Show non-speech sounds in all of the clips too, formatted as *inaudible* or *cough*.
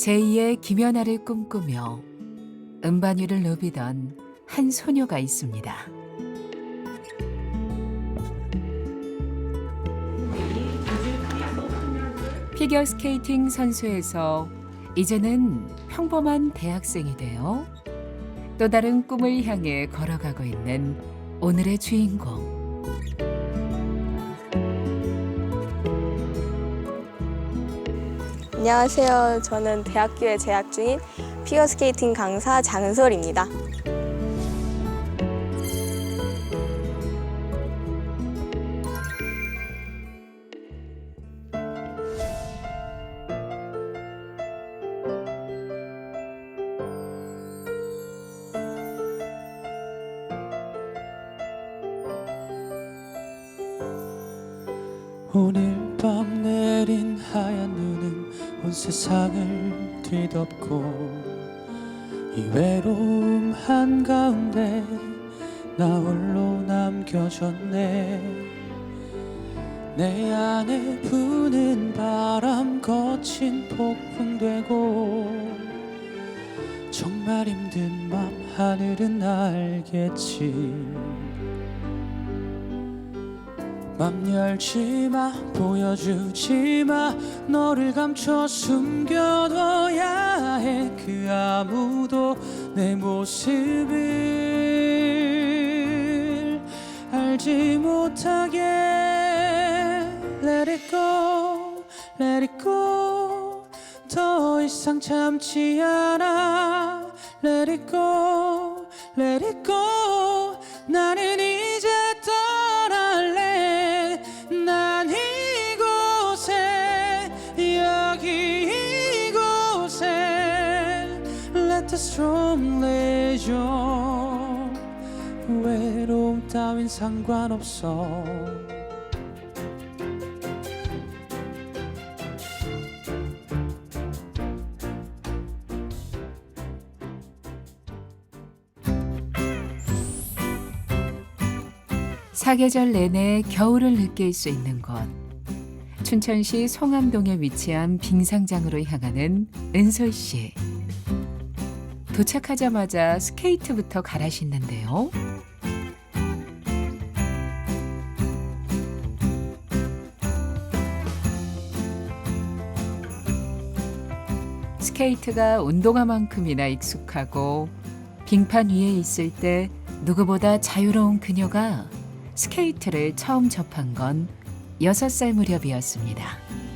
제2의 김연아를 꿈꾸며 음반 위를 누비던 한 소녀가 있습니다. 피겨 스케이팅 선수에서 이제는 평범한 대학생이 되어 또 다른 꿈을 향해 걸어가고 있는 오늘의 주인공. 안녕하세요. 저는 대학교에 재학 중인 피겨스케이팅 강사 장은솔입니다. 오늘 밤 내린 하얀 눈은 온 세상을 뒤덮고 이 외로움 한가운데 나 홀로 남겨졌네. 내 안에 부는 바람 거친 폭풍 되고 정말 힘든 맘 하늘은 알겠지 맘 열지 마 보여주지 마 너를 감춰 숨겨둬야 해. 그 아무도 내 모습을 알지 못하게. Let it go Let it go. 더 이상 참지 않아. Let it go Let it go. 나는 On 외로움 따윈 상관없어 사계절 내내 겨울을 느낄 수 있는 곳. 춘천시 송암동에 위치한 빙상장으로 향하는 은솔 씨. 도착하자마자 스케이트부터 갈아 신는데요. 스케이트가 운동화만큼이나 익숙하고 빙판 위에 있을 때 누구보다 자유로운 그녀가 스케이트를 처음 접한 건 6살 무렵이었습니다.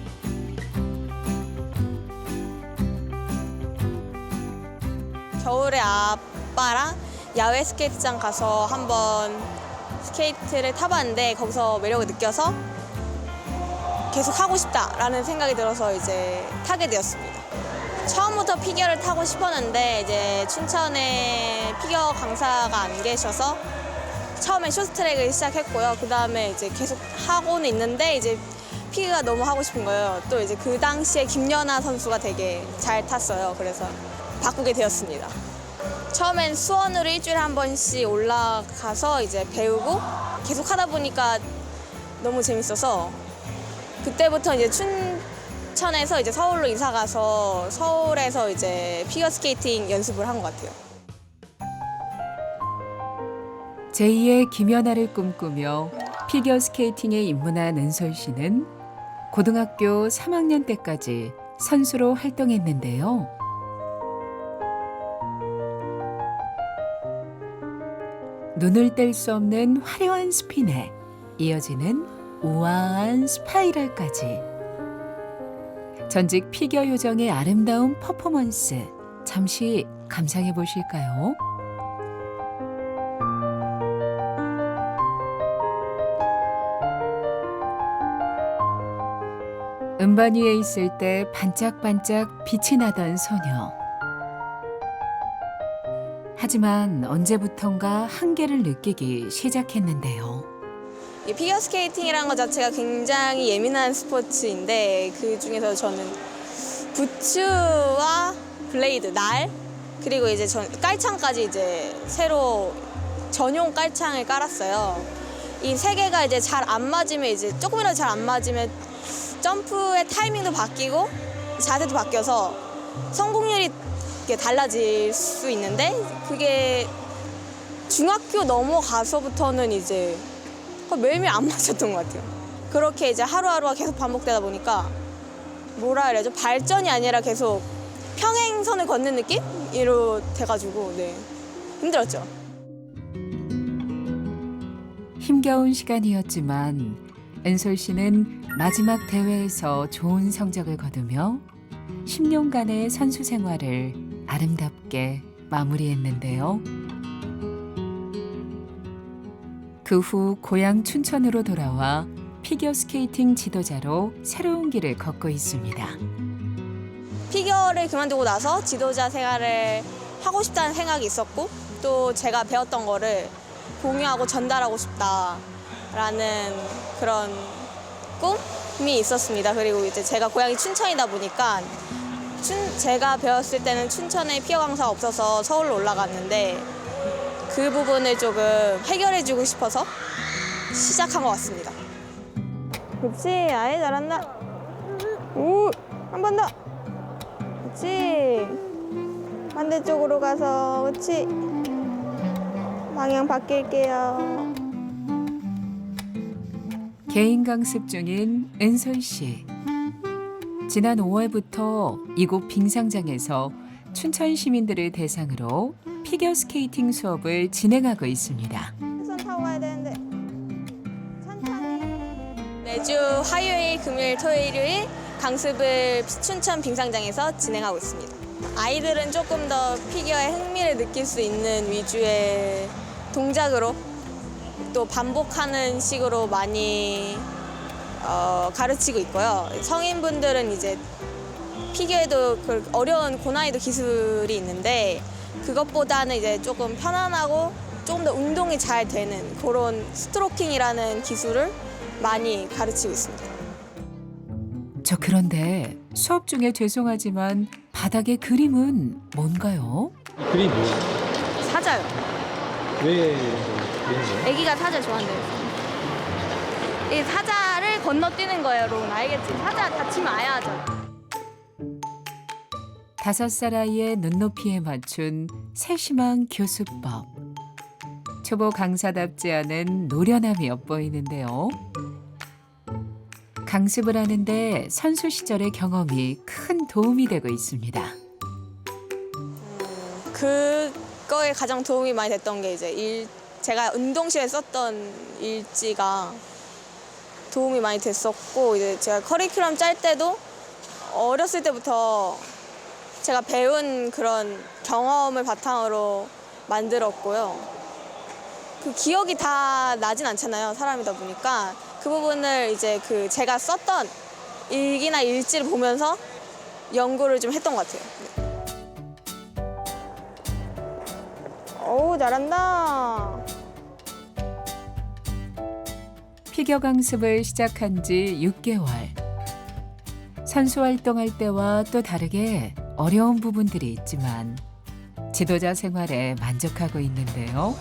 겨울에 아빠랑 야외 스케이트장 가서 한번 스케이트를 타봤는데 거기서 매력을 느껴서 계속 하고 싶다라는 생각이 들어서 이제 타게 되었습니다. 처음부터 피겨를 타고 싶었는데 이제 춘천에 피겨 강사가 안 계셔서 처음에 쇼트트랙을 시작했고요. 그 다음에 이제 계속 하고는 있는데 이제 피겨가 너무 하고 싶은 거예요. 또 이제 그 당시에 김연아 선수가 되게 잘 탔어요. 그래서 바꾸게 되었습니다. 처음엔 수원으로 일주일에 한 번씩 올라가서 이제 배우고 계속 하다 보니까 너무 재밌어서 그때부터 이제 춘천에서 이제 서울로 이사 가서 서울에서 이제 피겨 스케이팅 연습을 한 것 같아요. 제2의 김연아를 꿈꾸며 피겨 스케이팅에 입문한 은솔 씨는 고등학교 3학년 때까지 선수로 활동했는데요. 눈을 뗄 수 없는 화려한 스핀에 이어지는 우아한 스파이럴까지 전직 피겨 요정의 아름다운 퍼포먼스 잠시 감상해 보실까요? 음반 위에 있을 때 반짝반짝 빛이 나던 소녀. 하지만 언제부턴가 한계를 느끼기 시작했는데요. 이 피겨 스케이팅이라는 것 자체가 굉장히 예민한 스포츠인데 그 중에서 저는 부츠와 블레이드, 날 그리고 이제 전 깔창까지 이제 새로 전용 깔창을 깔았어요. 이 세 개가 이제 잘 안 맞으면 이제 조금이라도 잘 안 맞으면 점프의 타이밍도 바뀌고 자세도 바뀌어서 성공률이 이게 달라질 수 있는데 그게 중학교 넘어가서부터는 이제 매일매일 안 *laughs* 맞았던 것 같아요. 그렇게 이제 하루하루가 계속 반복되다 보니까 뭐라 그래야죠? 발전이 아니라 계속 평행선을 걷는 느낌으로 돼가지고 네 힘들었죠. 힘겨운 시간이었지만 은솔 씨는 마지막 대회에서 좋은 성적을 거두며 10년간의 선수 생활을 아름답게 마무리했는데요. 그 후 고향 춘천으로 돌아와 피겨스케이팅 지도자로 새로운 길을 걷고 있습니다. 피겨를 그만두고 나서 지도자 생활을 하고 싶다는 생각이 있었고 또 제가 배웠던 거를 공유하고 전달하고 싶다라는 그런 꿈이 있었습니다. 그리고 이제 제가 고향이 춘천이다 보니까 춘, 제가 배웠을 때는 춘천에 피겨 강사가 없어서 서울로 올라갔는데 그 부분을 조금 해결해주고 싶어서 시작한 것 같습니다. 그렇지, 아예 잘한다. 오, 한 번 더. 그렇지. 반대쪽으로 가서 그렇지. 방향 바뀔게요. 개인 강습 중인 은솔 씨. 지난 5월부터 이곳 빙상장에서 춘천 시민들을 대상으로 피겨 스케이팅 수업을 진행하고 있습니다. 손 타고 가야 되는데. 천천히. 매주 화요일, 금요일, 토요일, 일요일 강습을 춘천 빙상장에서 진행하고 있습니다. 아이들은 조금 더 피겨에 흥미를 느낄 수 있는 위주의 동작으로 또 반복하는 식으로 많이 어, 가르치고 있고요. 성인분들은 이제 피겨에도 그 어려운 고난이도 기술이 있는데 그것보다는 이제 조금 편안하고 조금 더 운동이 잘 되는 그런 스트로킹이라는 기술을 많이 가르치고 있습니다. 저 그런데 수업 중에 죄송하지만 바닥에 그림은 뭔가요? 이 그림 뭐예요? 사자요. 왜 그런 거예요? 애기가 사자 좋아한대요. 이 사자를 건너뛰는 거예요, 로운. 알겠지? 사자 다치면 아야 하죠. 다섯 살 아이의 눈높이에 맞춘 세심한 교수법. 초보 강사답지 않은 노련함이 엿보이는데요. 강습을 하는데 선수 시절의 경험이 큰 도움이 되고 있습니다. 그거에 가장 도움이 많이 됐던 게 이제 일, 제가 운동실에 썼던 일지가 도움이 많이 됐었고 이제 제가 커리큘럼 짤 때도 어렸을 때부터 제가 배운 그런 경험을 바탕으로 만들었고요. 그 기억이 다 나진 않잖아요. 사람이다 보니까 그 부분을 이제 그 제가 썼던 일기나 일지를 보면서 연구를 좀 했던 것 같아요. 오 잘한다. 피겨 강습을 시작한 지 6개월. 선수 활동할 때와 또 다르게 어려운 부분들이 있지만 지도자 생활에 만족하고 있는데요.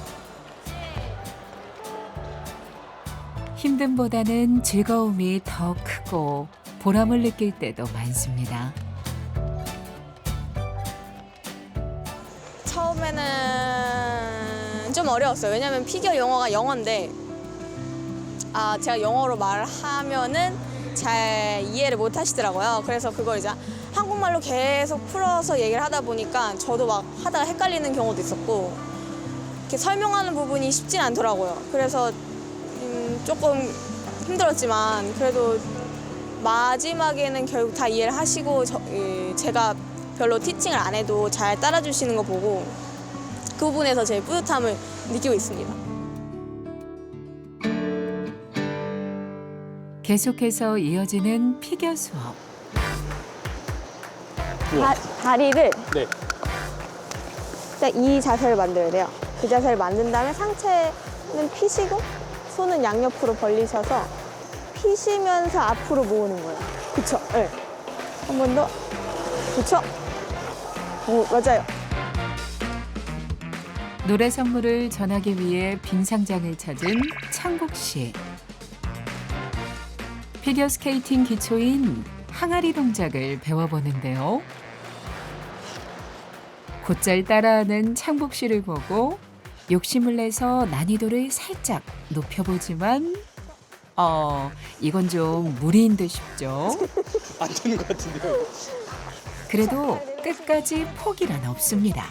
힘듦보다는 즐거움이 더 크고 보람을 느낄 때도 많습니다. 처음에는 좀 어려웠어요. 왜냐면 피겨 영어가 영어인데 아 제가 영어로 말하면은 잘 이해를 못 하시더라고요. 그래서 그걸 이제 한국말로 계속 풀어서 얘기를 하다 보니까 저도 막 하다가 헷갈리는 경우도 있었고 이렇게 설명하는 부분이 쉽진 않더라고요. 그래서 음, 조금 힘들었지만 그래도 마지막에는 결국 다 이해를 하시고 저- 예, 제가 별로 티칭을 안 해도 잘 따라주시는 거 보고 그 부분에서 제일 뿌듯함을 느끼고 있습니다. 계속해서 이어지는 피겨 수업. 다, 다리를 네. 딱 이 자세를 만들어야 돼요. 그 자세를 만든 다음에 상체는 피시고 손은 양옆으로 벌리셔서 피시면서 앞으로 모으는 거예요. 그쵸? 네. 한 번 더. 그쵸? 오, 맞아요. 노래 선물을 전하기 위해 빙상장을 찾은 창국 씨. 피겨 스케이팅 기초인 항아리 동작을 배워보는데요. 곧잘 따라하는 창복 씨를 보고 욕심을 내서 난이도를 살짝 높여보지만 어 이건 좀 무리인 듯 싶죠. *laughs* 안 되는 것 같은데요. 그래도 끝까지 포기란 없습니다.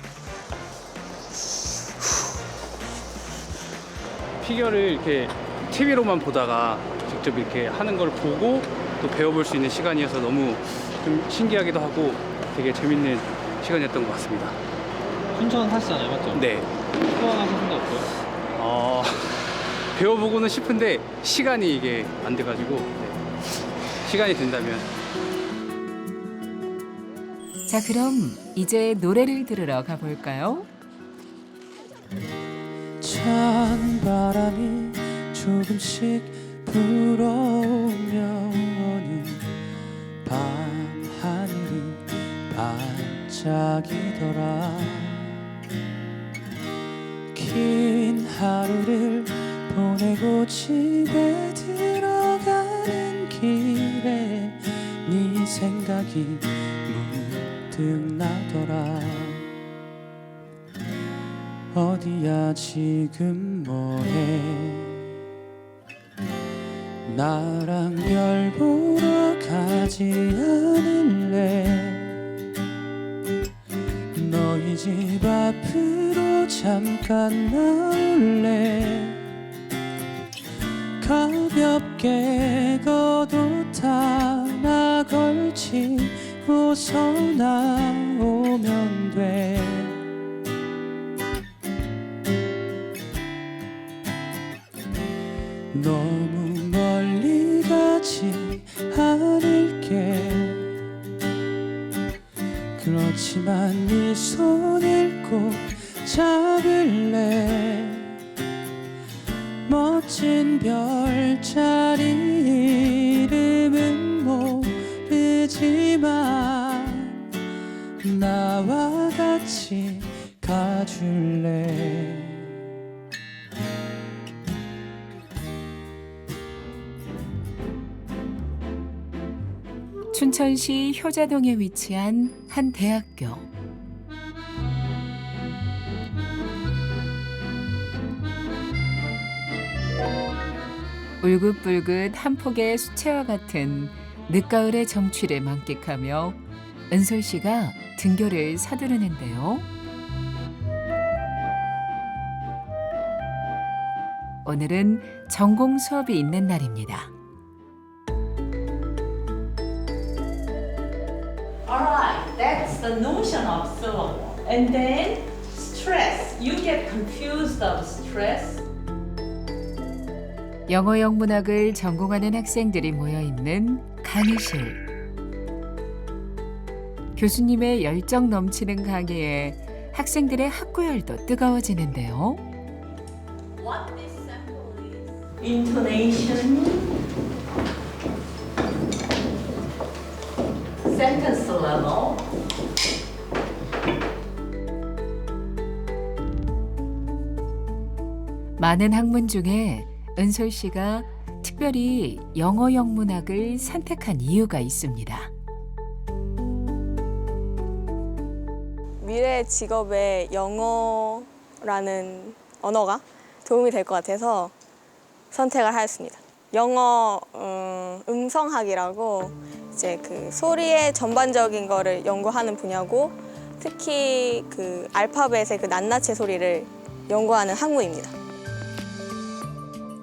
피겨를 이렇게 TV로만 보다가 직접 이렇게 하는 걸 보고 또 배워볼 수 있는 시간이어서 너무 좀 신기하기도 하고 되게 재밌는 시간이었던 것 같습니다. 순천 하시잖아요, 맞죠? 네. 후원하신 생각 없어요? 어, 배워보고는 싶은데 시간이 이게 안 돼가지고 네. 시간이 된다면 자 그럼 이제 노래를 들으러 가볼까요? 찬 바람이 조금씩 불어오면 밤 하늘이 반짝이더라. 긴 하루를 보내고 집에 들어가는 길에 네 생각이 문득 나더라. 어디야 지금 뭐해 나랑 별 보러 가지 않을래? 너희 집 앞으로 잠깐 나올래? 가볍게 걷옷 하나 걸치고서 나 나와 같이 가줄래 춘천시 효자동에 위치한 한 대학교. 울긋불긋 한 폭의 수채화 같은 늦가을의 정취를 만끽하며 은솔 씨가 등교를 서두르는데요. 오늘은 전공 수업이 있는 날입니다. Alright, that's the notion of syllable. And then stress. You get confused of stress. 영어 영문학을 전공하는 학생들이 모여 있는 강의실. 교수님의 열정 넘치는 강의에 학생들의 학구열도 뜨거워지는데요. Intonation. Sentence level. 많은 학문 중에 은솔 씨가 특별히 영어 영문학을 선택한 이유가 있습니다. 미래 직업에 영어라는 언어가 도움이 될 것 같아서 선택을 하였습니다. 영어 음, 음성학이라고 이제 그 소리의 전반적인 거를 연구하는 분야고 특히 그 알파벳의 그 낱낱이 소리를 연구하는 학문입니다.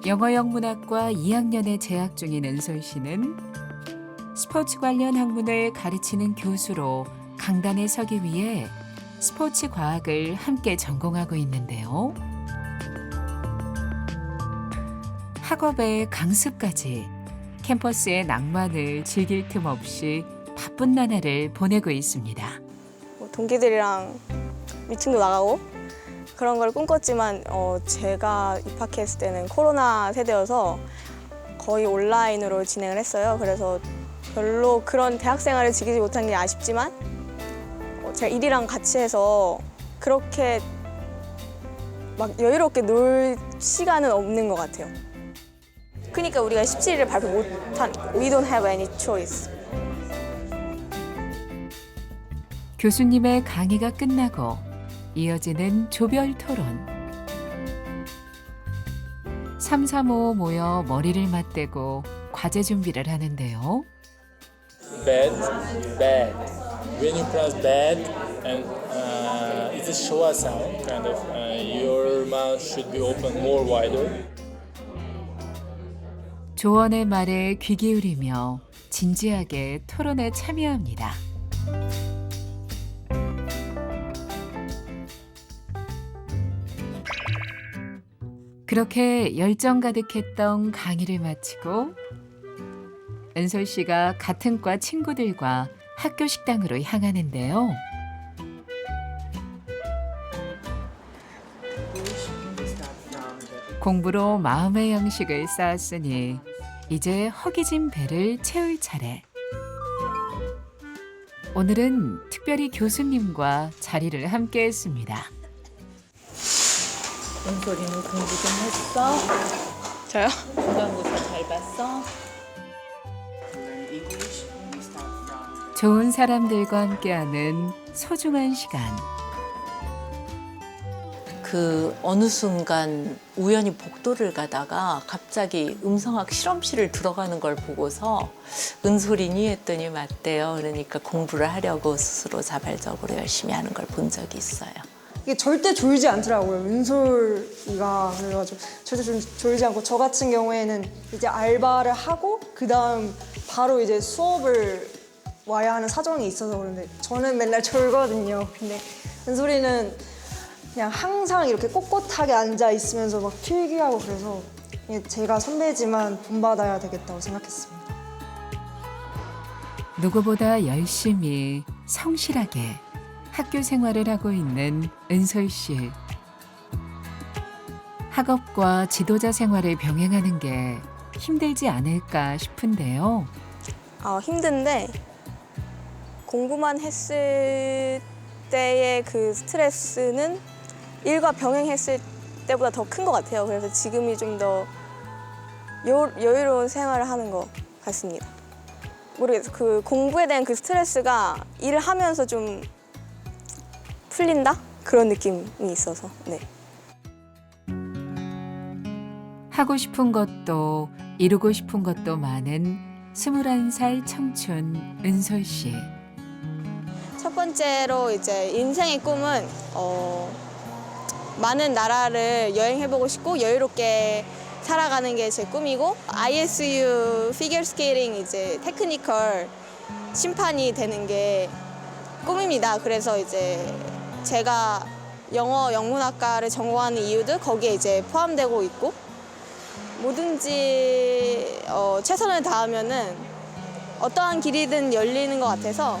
영어 영문학과 2학년에 재학 중인 은솔 씨는 스포츠 관련 학문을 가르치는 교수로 강단에 서기 위해 스포츠 과학을 함께 전공하고 있는데요. 학업의 강습까지 캠퍼스의 낭만을 즐길 틈 없이 바쁜 나날을 보내고 있습니다. 뭐 동기들이랑 미팅도 나가고 그런 걸 꿈꿨지만 어, 제가 입학했을 때는 코로나 세대여서 거의 온라인으로 진행을 했어요. 그래서 별로 그런 대학 생활을 즐기지 못한 게 아쉽지만 어, 제가 일이랑 같이 해서 그렇게 막 여유롭게 놀 시간은 없는 것 같아요. 그러니까 우리가 17일을 발표 못한 We don't have any choice. 교수님의 강의가 끝나고 이어지는 조별 토론. 삼삼오오 모여 머리를 맞대고 과제 준비를 하는데요. bad, bad. When you pronounce bad, and uh, it's a schwa sound, kind of, uh, your mouth should be open more wider. 조언의 말에 귀 기울이며 진지하게 토론에 참여합니다. 그렇게 열정 가득했던 강의를 마치고 은솔 씨가 같은 과 친구들과 학교 식당으로 향하는데요. 공부로 마음의 양식을 쌓았으니 이제 허기진 배를 채울 차례. 오늘은 특별히 교수님과 자리를 함께 했습니다. 은솔이는 공부 좀 했어? 저요? 좋은 사람들과 함께하는 소중한 시간. 그 어느 순간 우연히 복도를 가다가 갑자기 음성학 실험실을 들어가는 걸 보고서 은솔이니 했더니 맞대요. 그러니까 공부를 하려고 스스로 자발적으로 열심히 하는 걸 본 적이 있어요. 이게 절대 졸지 않더라고요. 은솔이가 그래가지고 절대 졸, 졸지 않고 저 같은 경우에는 이제 알바를 하고 그 다음 바로 이제 수업을 와야 하는 사정이 있어서 그런데 저는 맨날 졸거든요. 근데 은솔이는 그냥 항상 이렇게 꼿꼿하게 앉아 있으면서 막 필기하고 그래서 제가 선배지만 본받아야 되겠다고 생각했습니다. 누구보다 열심히 성실하게 학교 생활을 하고 있는 은솔 씨. 학업과 지도자 생활을 병행하는 게 힘들지 않을까 싶은데요. 어, 힘든데 공부만 했을 때의 그 스트레스는 일과 병행했을 때보다 더 큰 것 같아요. 그래서 지금이 좀 더 여유로운 생활을 하는 것 같습니다. 모르겠어요. 그 공부에 대한 그 스트레스가 일을 하면서 좀 풀린다? 그런 느낌이 있어서. 네. 하고 싶은 것도 이루고 싶은 것도 많은 21살 청춘 은솔 씨. 첫 번째로 이제 인생의 꿈은 어, 많은 나라를 여행해보고 싶고 여유롭게 살아가는 게 제 꿈이고 ISU 피겨 스케이팅 이제 테크니컬 심판이 되는 게 꿈입니다. 그래서 이제 제가 영어 영문학과를 전공하는 이유도 거기에 이제 포함되고 있고 뭐든지 어, 최선을 다하면은 어떠한 길이든 열리는 것 같아서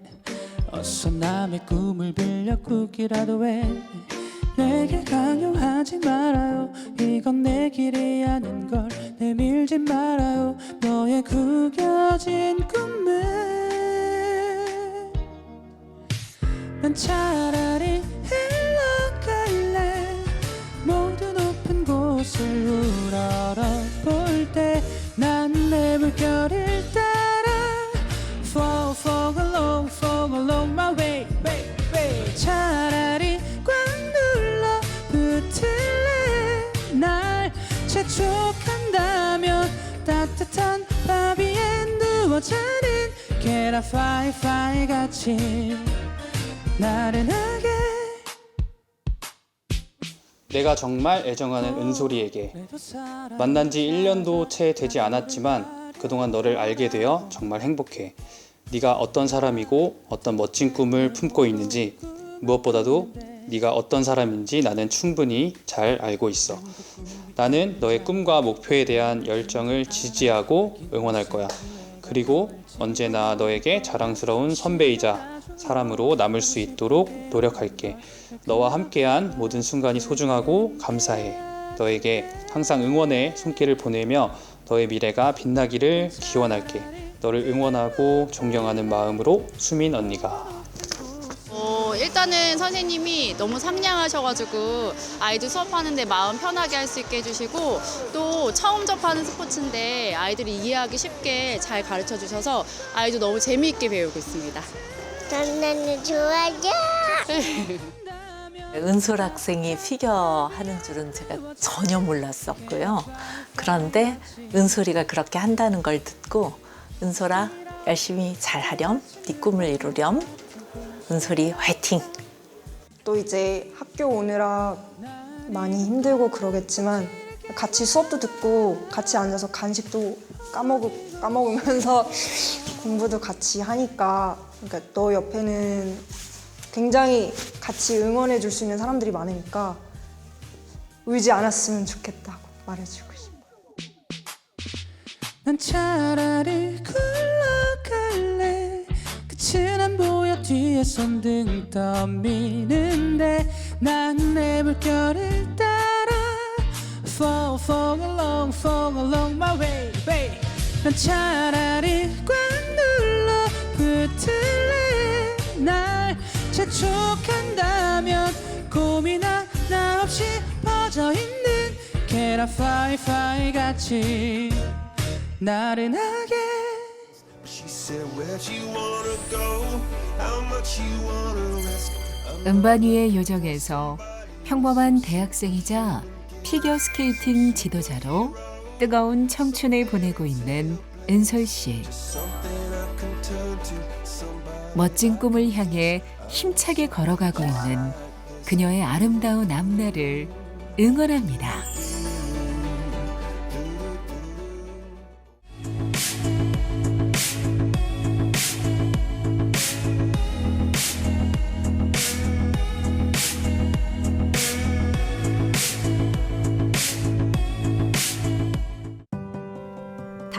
어서 남의 꿈을 빌려 꾸기라도 해. 내게 강요하지 말아요. 이건 내 길이 아닌 걸. 내밀지 말아요. 너의 구겨진 꿈에. 난 차라리 흘러갈래. 모두 높은 곳을 우러러 볼 때 난 내 물결을 누워 자는 Get a fly, fly 같이 나른하게 내가 정말 애정하는 은솔이에게 만난 지 1년도 채 되지 않았지만 그동안 너를 알게 되어 정말 행복해. 네가 어떤 사람이고 어떤 멋진 꿈을 품고 있는지 무엇보다도 네가 어떤 사람인지 나는 충분히 잘 알고 있어. 나는 너의 꿈과 목표에 대한 열정을 지지하고 응원할 거야. 그리고 언제나 너에게 자랑스러운 선배이자 사람으로 남을 수 있도록 노력할게. 너와 함께한 모든 순간이 소중하고 감사해. 너에게 항상 응원의 손길을 보내며 너의 미래가 빛나기를 기원할게. 너를 응원하고 존경하는 마음으로 수민 언니가. 어, 일단은 선생님이 너무 상냥하셔가지고 아이들 수업하는데 마음 편하게 할 수 있게 해주시고 또 처음 접하는 스포츠인데 아이들이 이해하기 쉽게 잘 가르쳐 주셔서 아이도 너무 재미있게 배우고 있습니다. 나는 좋아요. *laughs* 은솔 학생이 피겨 하는 줄은 제가 전혀 몰랐었고요. 그런데 은솔이가 그렇게 한다는 걸 듣고 은솔아 열심히 잘 하렴, 네 꿈을 이루렴. 은솔이 화이팅! 또 이제 학교 오느라 많이 힘들고 그러겠지만 같이 수업도 듣고 같이 앉아서 간식도 까먹, 까먹으면서 *laughs* 공부도 같이 하니까 그러니까 너 옆에는 굉장히 같이 응원해 줄 수 있는 사람들이 많으니까 울지 않았으면 좋겠다고 말해주고 싶어요. 뒤에선 등 떠미는데 난 내 물결을 따라 Fall, fall along, fall along my way, way. 난 차라리 꽉 눌러 붙을래. 날 재촉한다면 고민 하 나 없이 퍼져있는 계란 파이파이 같이 나른하게 음반 위의 요정에서 평범한 대학생이자 피겨 스케이팅 지도자로 뜨거운 청춘을 보내고 있는 은솔 씨. 멋진 꿈을 향해 힘차게 걸어가고 있는 그녀의 아름다운 앞날을 응원합니다.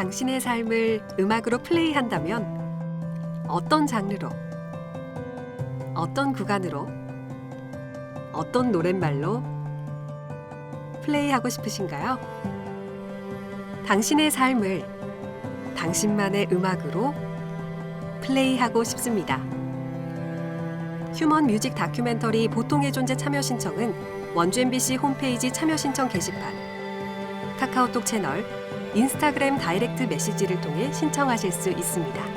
당신의 삶을 음악으로 플레이한다면 어떤 장르로, 어떤 구간으로, 어떤 노랫말로 플레이하고 싶으신가요? 당신의 삶을 당신만의 음악으로 플레이하고 싶습니다. 휴먼 뮤직 다큐멘터리 보통의 존재 참여 신청은 원주 MBC 홈페이지 참여 신청 게시판, 카카오톡 채널, 인스타그램 다이렉트 메시지를 통해 신청하실 수 있습니다.